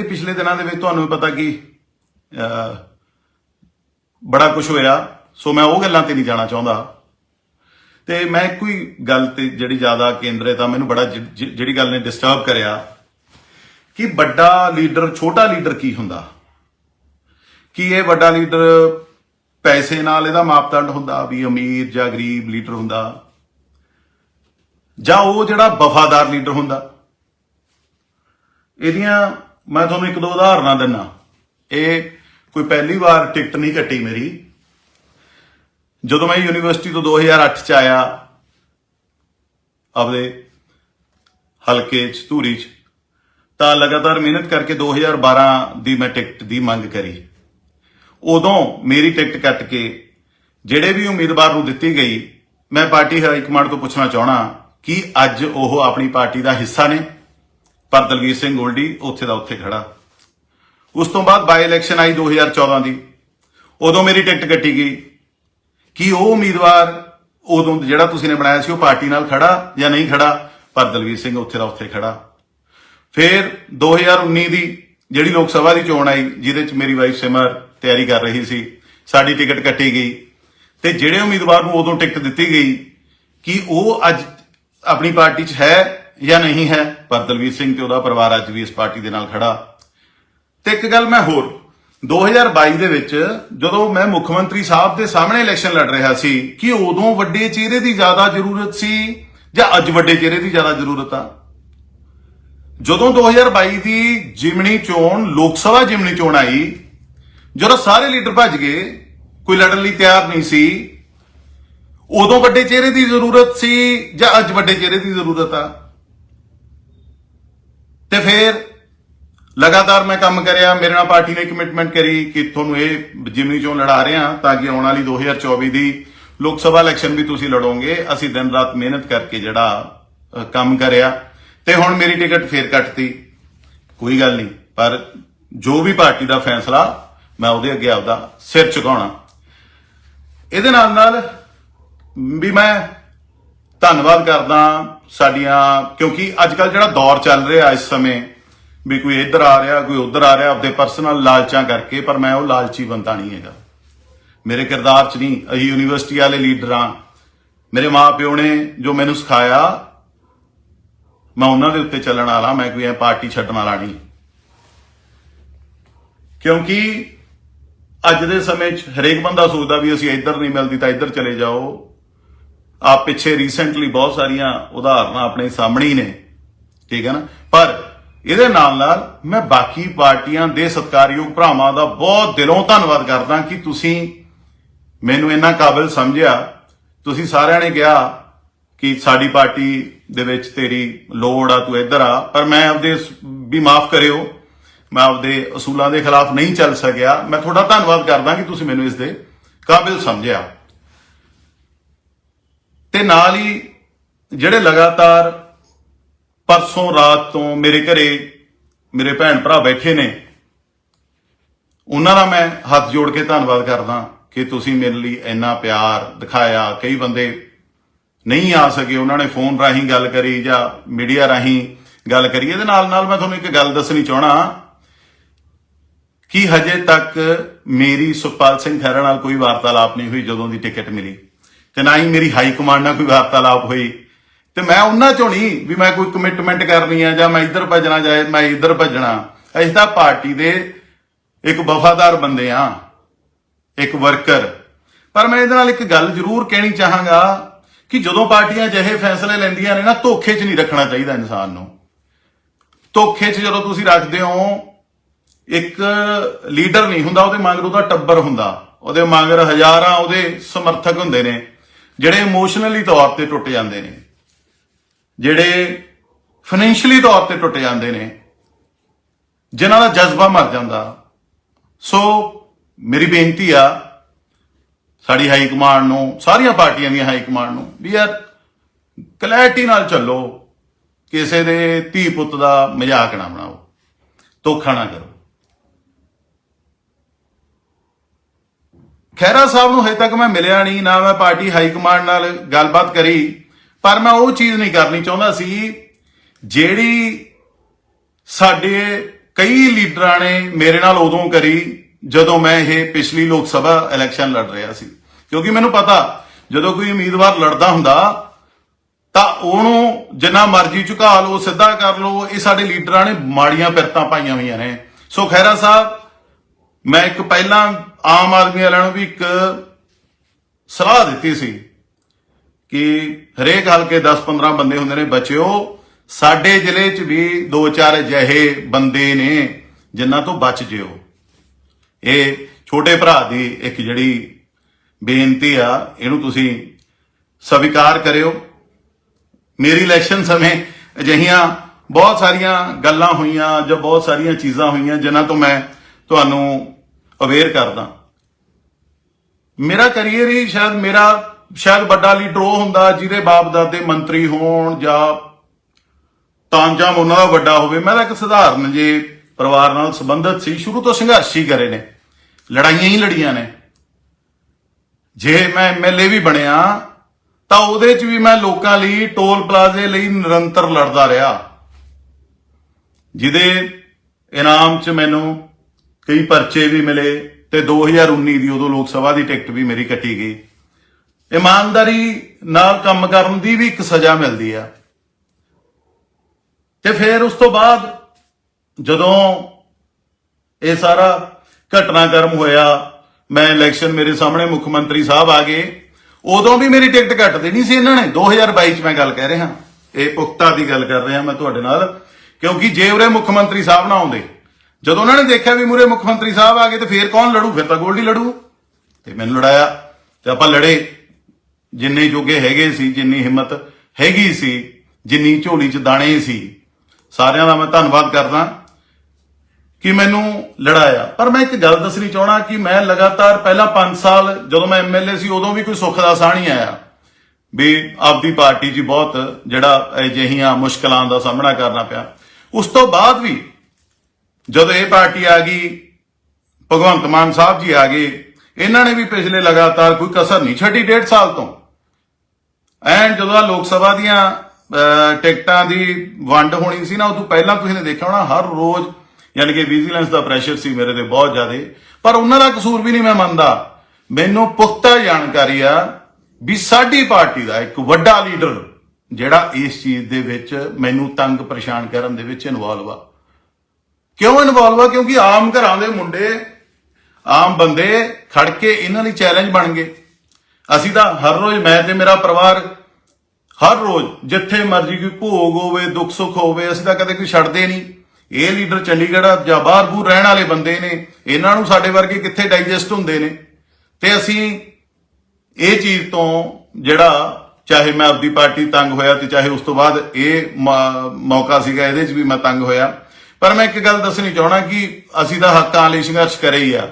ਪਿਛਲੇ ਦਿਨਾਂ ਦੇ ਵਿੱਚ ਤੁਹਾਨੂੰ ਪਤਾ ਕਿ ਬੜਾ ਕੁਝ ਹੋਇਆ। ਸੋ ਮੈਂ ਉਹ ਗੱਲਾਂ ਤੇ ਨਹੀਂ ਜਾਣਾ ਚਾਹੁੰਦਾ। ਤੇ ਮੈਂ ਕੋਈ ਗੱਲ ਤੇ ਜਿਹੜੀ ਜ਼ਿਆਦਾ ਕੇਂਦਰਿਤ ਆ, ਮੈਨੂੰ ਬੜਾ ਜਿਹੜੀ ਗੱਲ ਨੇ ਡਿਸਟਰਬ ਕਰਿਆ ਕਿ ਵੱਡਾ ਲੀਡਰ, ਛੋਟਾ ਲੀਡਰ ਕੀ ਹੁੰਦਾ? ਕੀ ਇਹ ਵੱਡਾ ਲੀਡਰ ਪੈਸੇ ਨਾਲ ਇਹਦਾ ਮਾਪਦੰਡ ਹੁੰਦਾ ਵੀ ਅਮੀਰ ਜਾਂ ਗਰੀਬ ਲੀਡਰ ਹੁੰਦਾ? ਜਾਂ ਉਹ ਜਿਹੜਾ ਵਫਾਦਾਰ ਲੀਡਰ ਹੁੰਦਾ? ਇਹਦੀਆਂ ਮੈਂ ਤੁਹਾਨੂੰ ਇੱਕ ਦੋ ਉਦਾਹਰਨਾਂ ਦਿੰਨਾ। ਇਹ ਕੋਈ ਪਹਿਲੀ ਵਾਰ ਟਿਕਟ ਨਹੀਂ ਕੱਟੀ ਮੇਰੀ। ਜਦੋਂ ਮੈਂ ਯੂਨੀਵਰਸਿਟੀ ਤੋਂ 2008 ਚ ਆਇਆ, ਆਪਦੇ ਹਲਕੇ ਚ, ਧੂਰੀ ਚ, ਤਾਂ ਲਗਾਤਾਰ ਮਿਹਨਤ ਕਰਕੇ 2012 ਦੀ ਮੈਂ ਟਿਕਟ ਦੀ ਮੰਗ ਕਰੀ। ਉਦੋਂ ਮੇਰੀ ਟਿਕਟ ਕੱਟ ਕੇ ਜਿਹੜੇ ਵੀ ਉਮੀਦਵਾਰ ਨੂੰ ਦਿੱਤੀ ਗਈ, ਮੈਂ ਪਾਰਟੀ ਹਾਈ ਕਮਾਂਡ ਤੋਂ ਪੁੱਛਣਾ ਚਾਹਣਾ ਕਿ ਅੱਜ ਉਹ ਆਪਣੀ ਪਾਰਟੀ ਦਾ ਹਿੱਸਾ ਨੇ। ਪਰ ਦਲਵੀਰ ਸਿੰਘ ਗੋਲਡੀ ਉੱਥੇ ਦਾ ਉੱਥੇ ਖੜਾ। ਉਸ ਤੋਂ ਬਾਅਦ ਬਾਈ ਇਲੈਕਸ਼ਨ ਆਈ 2014 ਦੀ। ਉਦੋਂ ਮੇਰੀ ਟਿਕਟ ਕੱਟੀ ਗਈ। ਕਿ ਉਹ ਉਮੀਦਵਾਰ ਉਦੋਂ ਜਿਹੜਾ ਤੁਸੀਂ ਨੇ ਬਣਾਇਆ ਸੀ, ਉਹ ਪਾਰਟੀ ਨਾਲ ਖੜਾ ਜਾਂ ਨਹੀਂ ਖੜਾ? ਪਰ ਦਲਵੀਰ ਸਿੰਘ ਉੱਥੇ ਦਾ ਉੱਥੇ ਖੜਾ। ਫਿਰ 2019 ਦੀ ਜਿਹੜੀ ਲੋਕ ਸਭਾ ਦੀ ਚੋਣ ਆਈ, ਜਿਹਦੇ ਚ ਮੇਰੀ ਵਾਈਫ ਸਿਮਰ ਤਿਆਰੀ ਕਰ ਰਹੀ ਸੀ, ਸਾਡੀ ਟਿਕਟ ਕੱਟੀ ਗਈ। ਤੇ ਜਿਹੜੇ ਉਮੀਦਵਾਰ ਨੂੰ ਉਦੋਂ ਟਿਕਟ ਦਿੱਤੀ ਗਈ, ਕਿ ਉਹ ਅੱਜ ਆਪਣੀ ਪਾਰਟੀ 'ਚ ਹੈ? ਜਾਂ ਨਹੀਂ ਹੈ, ਪਰ ਦਲਵੀਰ ਸਿੰਘ ਤੇ ਉਹਦਾ ਪਰਿਵਾਰ ਅੱਜ ਵੀ ਇਸ ਪਾਰਟੀ ਦੇ ਨਾਲ ਖੜਾ। ਤੇ ਇੱਕ ਗੱਲ ਮੈਂ ਹੋਰ 2022 ਦੇ ਵਿੱਚ ਜਦੋਂ ਮੈਂ ਮੁੱਖ ਮੰਤਰੀ ਸਾਹਿਬ ਦੇ ਸਾਹਮਣੇ ਇਲੈਕਸ਼ਨ ਲੜ ਰਿਹਾ ਸੀ, ਕਿ ਉਦੋਂ ਵੱਡੇ ਚਿਹਰੇ ਦੀ ਜ਼ਿਆਦਾ ਜ਼ਰੂਰਤ ਸੀ ਜਾਂ ਅੱਜ ਵੱਡੇ ਚਿਹਰੇ ਦੀ ਜ਼ਿਆਦਾ ਜ਼ਰੂਰਤ ਆ? ਜਦੋਂ 2022 ਦੀ ਜਿਮਣੀ ਚੋਣ, ਲੋਕ ਸਭਾ ਜਿਮਣੀ ਚੋਣ ਆਈ, ਜਦੋਂ ਸਾਰੇ ਲੀਡਰ ਭੱਜ ਗਏ, ਕੋਈ ਲੜਨ ਲਈ ਤਿਆਰ ਨਹੀਂ ਸੀ, ਉਦੋਂ ਵੱਡੇ ਚਿਹਰੇ ਦੀ ਜ਼ਰੂਰਤ ਸੀ ਜਾਂ ਅੱਜ ਵੱਡੇ ਚਿਹਰੇ ਦੀ ਜ਼ਰੂਰਤ ਆ? ਤੇ ਫਿਰ ਲਗਾਤਾਰ ਮੈਂ ਕੰਮ ਕਰਿਆ, ਮੇਰੇ ਨਾਲ ਪਾਰਟੀ ਨੇ ਕਮਿਟਮੈਂਟ ਕਰੀ ਕਿ ਤੁਹਾਨੂੰ ਇਹ ਜਿਮਨੀ ਚੋਂ ਲੜਾ ਰਹੇ ਹਾਂ ਤਾਂ ਕਿ ਆਉਣ ਵਾਲੀ 2024 ਦੀ ਲੋਕ ਸਭਾ ਇਲੈਕਸ਼ਨ ਵੀ ਤੁਸੀਂ ਲੜੋਗੇ। ਅਸੀਂ ਦਿਨ ਰਾਤ ਮਿਹਨਤ ਕਰਕੇ ਜਿਹੜਾ ਕੰਮ ਕਰਿਆ ਤੇ ਹੁਣ ਮੇਰੀ ਟਿਕਟ ਫੇਰ ਕੱਟਤੀ। ਕੋਈ ਗੱਲ ਨਹੀਂ, ਪਰ ਜੋ ਵੀ ਪਾਰਟੀ ਦਾ ਫੈਸਲਾ, ਮੈਂ ਉਹਦੇ ਅੱਗੇ ਆਪਦਾ ਸਿਰ ਝੁਕਾਉਣਾ। ਇਹਦੇ ਨਾਲ ਨਾਲ ਵੀ ਮੈਂ ਧੰਨਵਾਦ ਕਰਦਾ ਸਾਡੀਆਂ, ਕਿਉਂਕਿ ਅੱਜ ਕੱਲ ਜਿਹੜਾ ਦੌਰ ਚੱਲ ਰਿਹਾ ਇਸ ਸਮੇਂ, ਵੀ ਕੋਈ ਇੱਧਰ ਆ ਰਿਹਾ, ਕੋਈ ਉੱਧਰ ਆ ਰਿਹਾ, ਆਪਦੇ ਪਰਸਨਲ ਲਾਲਚਾਂ ਕਰਕੇ, ਪਰ ਮੈਂ ਉਹ ਲਾਲਚੀ ਬੰਦਾ ਨਹੀਂ ਹੈਗਾ। ਮੇਰੇ ਕਿਰਦਾਰ 'ਚ ਨਹੀਂ, ਅਸੀਂ ਯੂਨੀਵਰਸਿਟੀ ਵਾਲੇ ਲੀਡਰਾਂ ਮੇਰੇ ਮਾਪਿਓ ਨੇ ਜੋ ਮੈਨੂੰ ਸਿਖਾਇਆ, ਮੈਂ ਉਹਨਾਂ ਦੇ ਉੱਤੇ ਚੱਲਣ ਵਾਲਾ, ਮੈਂ ਕੋਈ ਐ ਪਾਰਟੀ ਛੱਡਣ ਵਾਲਾ ਨਹੀਂ। ਕਿਉਂਕਿ ਅੱਜ ਦੇ ਸਮੇਂ 'ਚ ਹਰੇਕ ਬੰਦਾ ਸੋਚਦਾ ਵੀ ਅਸੀਂ ਇੱਧਰ ਨਹੀਂ ਮਿਲਦੀ ਤਾਂ ਇੱਧਰ ਚਲੇ ਜਾਓ। ਆਪ ਪਿੱਛੇ ਰੀਸੈਂਟਲੀ ਬਹੁਤ ਸਾਰੀਆਂ ਉਦਾਹਰਨਾਂ ਆਪਣੇ ਸਾਹਮਣੇ ਹੀ ਨੇ, ਠੀਕ ਹੈ ਨਾ? ਪਰ ਇਹਦੇ ਨਾਲ ਨਾਲ ਮੈਂ ਬਾਕੀ ਪਾਰਟੀਆਂ ਦੇ ਸਤਿਕਾਰਯੋਗ ਭਰਾਵਾਂ ਦਾ ਬਹੁਤ ਦਿਲੋਂ ਧੰਨਵਾਦ ਕਰਦਾ ਕਿ ਤੁਸੀਂ ਮੈਨੂੰ ਇੰਨਾ ਕਾਬਿਲ ਸਮਝਿਆ। ਤੁਸੀਂ ਸਾਰਿਆਂ ਨੇ ਕਿਹਾ ਕਿ ਸਾਡੀ ਪਾਰਟੀ ਦੇ ਵਿੱਚ ਤੇਰੀ ਲੋੜ ਆ, ਤੂੰ ਇੱਧਰ ਆ, ਪਰ ਮੈਂ ਆਪਦੇ ਵੀ ਮਾਫ ਕਰਿਓ। ਮੈਂ ਆਪਦੇ ਅਸੂਲਾਂ ਦੇ ਖਿਲਾਫ ਨਹੀਂ ਚੱਲ ਸਕਿਆ। ਮੈਂ ਤੁਹਾਡਾ ਧੰਨਵਾਦ ਕਰਦਾ ਕਿ ਤੁਸੀਂ ਮੈਨੂੰ ਇਸ ਦੇ ਕਾਬਿਲ ਸਮਝਿਆ। ਤੇ ਨਾਲ ਹੀ ਜਿਹੜੇ ਲਗਾਤਾਰ ਪਰਸੋਂ ਰਾਤ ਤੋਂ ਮੇਰੇ ਘਰੇ ਮੇਰੇ ਭੈਣ ਭਰਾ ਬੈਠੇ ਨੇ, ਉਹਨਾਂ ਦਾ ਮੈਂ ਹੱਥ ਜੋੜ ਕੇ ਧੰਨਵਾਦ ਕਰਦਾ ਕਿ ਤੁਸੀਂ ਮੇਰੇ ਲਈ ਇੰਨਾ ਪਿਆਰ ਦਿਖਾਇਆ। ਕਈ ਬੰਦੇ ਨਹੀਂ ਆ ਸਕੇ, ਉਹਨਾਂ ਨੇ ਫੋਨ ਰਾਹੀਂ ਗੱਲ ਕਰੀ ਜਾਂ ਮੀਡੀਆ ਰਾਹੀਂ ਗੱਲ ਕਰੀ। ਇਹਦੇ ਨਾਲ ਨਾਲ ਮੈਂ ਤੁਹਾਨੂੰ ਇੱਕ ਗੱਲ ਦੱਸਣੀ ਚਾਹਣਾ ਕਿ ਹਜੇ ਤੱਕ ਮੇਰੀ ਸੁਖਪਾਲ ਸਿੰਘ ਖਹਿਰਾ ਨਾਲ ਕੋਈ ਵਾਰਤਾਲਾਪ ਨਹੀਂ ਹੋਈ, ਜਦੋਂ ਦੀ ਟਿਕਟ ਮਿਲੀ। ਤੇ ਨਾ ਹੀ ਮੇਰੀ ਹਾਈ ਕਮਾਂਡ ਨਾਲ ਕੋਈ ਵਾਰਤਾਲਾਪ ਹੋਈ। ਤੇ ਮੈਂ ਉਹਨਾਂ ਚੋਂ ਨਹੀਂ ਵੀ ਮੈਂ ਕੋਈ ਕਮਿਟਮੈਂਟ ਕਰਨੀ ਆ ਜਾਂ ਮੈਂ ਇੱਧਰ ਭੱਜਣਾ ਜਾਏ ਮੈਂ ਇੱਧਰ ਭੱਜਣਾ। ਅਸੀਂ ਤਾਂ ਪਾਰਟੀ ਦੇ ਇੱਕ ਵਫਾਦਾਰ ਬੰਦੇ ਆ, ਇੱਕ ਵਰਕਰ ਪਰ ਮੈਂ ਇਹਦੇ ਨਾਲ ਇੱਕ ਗੱਲ ਜ਼ਰੂਰ ਕਹਿਣੀ ਚਾਹਾਂਗਾ ਕਿ ਜਦੋਂ ਪਾਰਟੀਆਂ ਜਿਹੇ ਫੈਸਲੇ ਲੈਂਦੀਆਂ ਨੇ ਨਾ, ਧੋਖੇ 'ਚ ਨਹੀਂ ਰੱਖਣਾ ਚਾਹੀਦਾ ਇਨਸਾਨ ਨੂੰ। ਧੋਖੇ 'ਚ ਜਦੋਂ ਤੁਸੀਂ ਰੱਖਦੇ ਹੋ, ਇੱਕ ਲੀਡਰ ਨਹੀਂ ਹੁੰਦਾ, ਉਹਦੇ ਮਗਰ ਉਹਦਾ ਟੱਬਰ ਹੁੰਦਾ। ਉਹਦੇ ਮਗਰ ਹਜ਼ਾਰਾਂ ਉਹਦੇ ਸਮਰਥਕ ਹੁੰਦੇ ਨੇ। ਜਿਹੜੇ ਇਮੋਸ਼ਨਲੀ ਤੌਰ ਤੇ ਟੁੱਟ ਜਾਂਦੇ ਨੇ, ਜਿਹੜੇ ਫਾਈਨੈਂਸ਼ੀਅਲੀ ਤੌਰ ਤੇ ਟੁੱਟ ਜਾਂਦੇ ਨੇ, ਜਿਨ੍ਹਾਂ ਦਾ ਜਜ਼ਬਾ ਮਰ ਜਾਂਦਾ। ਸੋ ਮੇਰੀ ਬੇਨਤੀ ਆ, ਸਾਡੀ ਹਾਈ ਕਮਾਂਡ ਨੂੰ, ਸਾਰੀਆਂ ਪਾਰਟੀਆਂ ਦੀਆਂ ਹਾਈ ਕਮਾਂਡ ਨੂੰ, ਵੀ ਯਾਰ ਕਲੈਰਿਟੀ ਨਾਲ ਚੱਲੋ, ਕਿਸੇ ਦੇ ਧੀ ਪੁੱਤ ਦਾ ਮਜ਼ਾਕ ਨਾ ਬਣਾਓ, ਧੋਖਾ ਨਾ ਕਰੋ। ਖਹਿਰਾ ਸਾਹਿਬ ਨੂੰ ਹਜੇ ਤੱਕ ਮੈਂ ਮਿਲਿਆ ਨਹੀਂ, ਨਾ ਮੈਂ ਪਾਰਟੀ ਹਾਈ ਕਮਾਂਡ ਨਾਲ ਗੱਲਬਾਤ ਕਰੀ, ਪਰ ਮੈਂ ਉਹ ਚੀਜ਼ ਨਹੀਂ ਕਰਨੀ ਚਾਹੁੰਦਾ ਸੀ, ਜਿਹੜੀ ਸਾਡੇ ਕਈ ਲੀਡਰਾਂ ਨੇ ਮੇਰੇ ਨਾਲ ਉਦੋਂ ਕਰੀ, ਜਦੋਂ ਮੈਂ ਇਹ ਪਿਛਲੀ ਲੋਕ ਸਭਾ ਇਲੈਕਸ਼ਨ ਲੜ ਰਿਹਾ ਸੀ। ਕਿਉਂਕਿ ਮੈਨੂੰ ਪਤਾ, ਜਦੋਂ ਕੋਈ ਉਮੀਦਵਾਰ ਲੜਦਾ ਹੁੰਦਾ, ਤਾਂ ਉਹਨੂੰ ਜਿੰਨਾ ਮਰਜ਼ੀ ਝੁਕਾ ਲਓ, ਸਿੱਧਾ ਕਰ ਲਓ, ਇਹ ਸਾਡੇ ਲੀਡਰਾਂ ਨੇ ਮਾੜੀਆਂ ਪਿਰਤਾਂ ਪਾਈਆਂ ਹੋਈਆਂ ਨੇ। ਸੋ ਖੈਰਾ ਸਾਹਿਬ ਮੈਂ ਇੱਕ ਪਹਿਲਾਂ ਆਮ ਆਦਮੀ ਵਾਲਿਆਂ ਨੂੰ ਵੀ ਇੱਕ ਸਲਾਹ ਦਿੱਤੀ ਸੀ ਕਿ ਹਰੇਕ ਹਲਕੇ 10-15 ਬੰਦੇ ਹੁੰਦੇ ਨੇ, ਬਚਿਓ। ਸਾਡੇ ਜ਼ਿਲ੍ਹੇ 'ਚ ਵੀ ਦੋ ਚਾਰ ਅਜਿਹੇ ਬੰਦੇ ਨੇ ਜਿਨ੍ਹਾਂ ਤੋਂ ਬਚ ਜਿਓ। ਇਹ ਛੋਟੇ ਭਰਾ ਦੀ ਇੱਕ ਜਿਹੜੀ ਬੇਨਤੀ ਆ, ਇਹਨੂੰ ਤੁਸੀਂ ਸਵੀਕਾਰ ਕਰਿਓ। ਮੇਰੀ ਇਲੈਕਸ਼ਨ ਸਮੇਂ ਅਜਿਹੀਆਂ ਬਹੁਤ ਸਾਰੀਆਂ ਗੱਲਾਂ ਹੋਈਆਂ ਜਾਂ ਬਹੁਤ ਸਾਰੀਆਂ ਚੀਜ਼ਾਂ ਹੋਈਆਂ ਜਿਨ੍ਹਾਂ ਤੋਂ ਮੈਂ ਤੁਹਾਨੂੰ ਅਵੇਅਰ ਕਰਦਾ। ਮੇਰਾ ਕੈਰੀਅਰ ਹੀ ਸ਼ਾਇਦ ਮੇਰਾ, ਸ਼ਾਇਦ ਵੱਡਾ ਲੀਡਰ ਉਹ ਹੁੰਦਾ ਜਿਹਦੇ ਬਾਪ ਦਾਦੇ ਮੰਤਰੀ ਹੋਣ ਜਾਂ ਤਾਂਜਾਮ ਉਹਨਾਂ ਦਾ ਵੱਡਾ ਹੋਵੇ। ਮੈਂ ਤਾਂ ਇੱਕ ਸਧਾਰਨ ਜੇ ਪਰਿਵਾਰ ਨਾਲ ਸੰਬੰਧਿਤ ਸੀ, ਸ਼ੁਰੂ ਤੋਂ ਸੰਘਰਸ਼ ਹੀ ਕਰੇ ਨੇ। ਲੜਾਈਆਂ ਹੀ ਲੜੀਆਂ ਨੇ। ਜੇ ਮੈਂ ਐਮਐਲਏ ਵੀ ਬਣਿਆ, ਤਾਂ ਉਹਦੇ 'ਚ ਵੀ ਮੈਂ ਲੋਕਾਂ ਲਈ ਟੋਲ ਪਲਾਜ਼ੇ ਲਈ ਨਿਰੰਤਰ ਲੜਦਾ ਰਿਹਾ। ਜਿਹਦੇ ਇਨਾਮ 'ਚ ਮੈਨੂੰ ਕਈ ਪਰਚੇ ਵੀ ਮਿਲੇ ਤੇ 2019 ਦੀ ਉਦੋਂ ਲੋਕ ਸਭਾ ਦੀ ਟਿਕਟ ਵੀ ਮੇਰੀ ਕੱਟੀ ਗਈ। ਇਮਾਨਦਾਰੀ ਨਾਲ ਕੰਮ ਕਰਨ ਦੀ ਵੀ ਇੱਕ ਸਜ਼ਾ ਮਿਲਦੀ ਆ। ਤੇ ਫਿਰ ਉਸ ਤੋਂ ਬਾਅਦ ਜਦੋਂ ਇਹ ਸਾਰਾ ਘਟਨਾਕ੍ਰਮ ਹੋਇਆ, ਮੈਂ ਇਲੈਕਸ਼ਨ ਮੇਰੇ ਸਾਹਮਣੇ ਮੁੱਖ ਮੰਤਰੀ ਸਾਹਿਬ ਆ ਗਏ, ਉਦੋਂ ਵੀ ਮੇਰੀ ਟਿਕਟ ਕੱਟ ਦੇਣੀ ਸੀ ਇਹਨਾਂ ਨੇ। 2022 ਚ ਮੈਂ ਗੱਲ ਕਹਿ ਰਿਹਾ। ਇਹ ਪੁਖਤਾ ਦੀ ਗੱਲ ਕਰ ਰਿਹਾ ਮੈਂ ਤੁਹਾਡੇ ਨਾਲ, ਕਿਉਂਕਿ ਜੇ ਉਰੇ ਮੁੱਖ ਮੰਤਰੀ ਸਾਹਿਬ ਨਾ ਆਉਂਦੇ ਜਦੋਂ ਉਹਨਾਂ ਨੇ ਦੇਖਿਆ ਵੀ ਮੂਰੇ ਮੁੱਖ ਮੰਤਰੀ ਸਾਹਿਬ ਆ ਗਏ ਤੇ ਫੇਰ ਕੌਣ ਲੜੂ? ਫਿਰ ਤਾਂ ਗੋਲਡੀ ਲੜੂ। ਤੇ ਮੈਨੂੰ ਲੜਾਇਆ। ਤੇ ਆਪਾਂ ਲੜੇ। ਜਿੰਨੇ ਜੋਗੇ ਹੈਗੇ ਸੀ, ਜਿੰਨੀ ਹਿੰਮਤ ਹੈਗੀ ਸੀ, ਜਿੰਨੀ ਝੋਲੀ 'ਚ ਦਾਣੇ ਸੀ, ਸਾਰਿਆਂ ਦਾ ਮੈਂ ਧੰਨਵਾਦ ਕਰਦਾ ਕਿ ਮੈਨੂੰ ਲੜਾਇਆ। ਪਰ ਮੈਂ ਇੱਕ ਗੱਲ ਦੱਸਣੀ ਚਾਹਣਾ ਕਿ ਮੈਂ ਲਗਾਤਾਰ ਪਹਿਲਾਂ 5 ਸਾਲ ਜਦੋਂ ਮੈਂ ਐਮਐਲਏ ਸੀ, ਉਦੋਂ ਵੀ ਕੋਈ ਸੁੱਖ ਦਾ ਸਾਹ ਨਹੀਂ ਆਇਆ। ਵੀ ਆਪਦੀ ਪਾਰਟੀ 'ਚ ਬਹੁਤ ਜਿਹੜਾ ਅਜਿਹੀਆਂ ਮੁਸ਼ਕਲਾਂ ਦਾ ਸਾਹਮਣਾ ਕਰਨਾ ਪਿਆ। ਉਸ ਤੋਂ ਬਾਅਦ ਵੀ ਜਦੋਂ ਇਹ ਪਾਰਟੀ ਆ ਗਈ, ਭਗਵੰਤ ਮਾਨ ਸਾਹਿਬ ਜੀ ਆ ਗਏ, ਇਹਨਾਂ ਨੇ ਵੀ ਪਿਛਲੇ ਲਗਾਤਾਰ ਕੋਈ ਕਸਰ ਨਹੀਂ ਛੱਡੀ ਡੇਢ ਸਾਲ ਤੋਂ। ਐਨ ਜਦੋਂ ਆਹ ਲੋਕ ਸਭਾ ਦੀਆਂ ਟਿਕਟਾਂ ਦੀ ਵੰਡ ਹੋਣੀ ਸੀ ਨਾ, ਉਦੋਂ ਪਹਿਲਾਂ ਤੁਸੀਂ ਨੇ ਦੇਖਿਆ ਹੋਣਾ, ਹਰ ਰੋਜ਼ ਯਾਨੀ ਕਿ ਵਿਜੀਲੈਂਸ ਦਾ ਪ੍ਰੈਸ਼ਰ ਸੀ ਮੇਰੇ ਤੇ ਬਹੁਤ ਜ਼ਿਆਦਾ। ਪਰ ਉਹਨਾਂ ਦਾ ਕਸੂਰ ਵੀ ਨਹੀਂ ਮੈਂ ਮੰਨਦਾ। ਮੈਨੂੰ ਪੁਖਤਾ ਜਾਣਕਾਰੀ ਆ ਵੀ ਸਾਡੀ ਪਾਰਟੀ ਦਾ ਇੱਕ ਵੱਡਾ ਲੀਡਰ ਜਿਹੜਾ ਇਸ ਚੀਜ਼ ਦੇ ਵਿੱਚ ਮੈਨੂੰ ਤੰਗ ਪਰੇਸ਼ਾਨ ਕਰਨ ਦੇ ਵਿੱਚ ਇਨਵੋਲਵ ਆ। ਕਿਉਂ ਇਨਵੋਲਵ ਆ? ਕਿਉਂਕਿ ਆਮ ਘਰਾਂ ਦੇ ਮੁੰਡੇ, ਆਮ ਬੰਦੇ ਖੜ ਕੇ ਇਹਨਾਂ ਲਈ ਚੈਲੰਜ ਬਣ ਗਏ। ਅਸੀਂ ਤਾਂ ਹਰ ਰੋਜ਼, ਮੈਂ ਤੇ ਮੇਰਾ ਪਰਿਵਾਰ ਹਰ ਰੋਜ਼ ਜਿੱਥੇ ਮਰਜ਼ੀ ਕੋਈ ਭੋਗ ਹੋਵੇ, ਦੁੱਖ ਸੁੱਖ ਹੋਵੇ, ਅਸੀਂ ਤਾਂ ਕਦੇ ਕੋਈ ਛੱਡਦੇ ਨਹੀਂ। ਇਹ ਲੀਡਰ ਚੰਡੀਗੜ੍ਹ ਜਾਂ ਬਾਹਰ ਬੂਰ ਰਹਿਣ ਵਾਲੇ ਬੰਦੇ ਨੇ, ਇਹਨਾਂ ਨੂੰ ਸਾਡੇ ਵਰਗੇ ਕਿੱਥੇ ਡਾਈਜੈਸਟ ਹੁੰਦੇ ਨੇ? ਤੇ ਅਸੀਂ ਇਹ ਚੀਜ਼ ਤੋਂ ਜਿਹੜਾ ਚਾਹੇ ਮੈਂ ਆਪਦੀ ਪਾਰਟੀ ਤੰਗ ਹੋਇਆ ਤੇ ਚਾਹੇ ਉਸ ਤੋਂ ਬਾਅਦ ਇਹ ਮੌਕਾ ਸੀਗਾ, ਇਹਦੇ 'ਚ ਵੀ ਮੈਂ ਤੰਗ ਹੋਇਆ। ਪਰ ਮੈਂ ਇੱਕ ਗੱਲ ਦੱਸਣੀ ਚਾਹਣਾ ਕਿ ਅਸੀਂ ਤਾਂ ਹੱਕਾਂ ਲਈ ਸੰਘਰਸ਼ ਕਰੇ ਹੀ ਆ।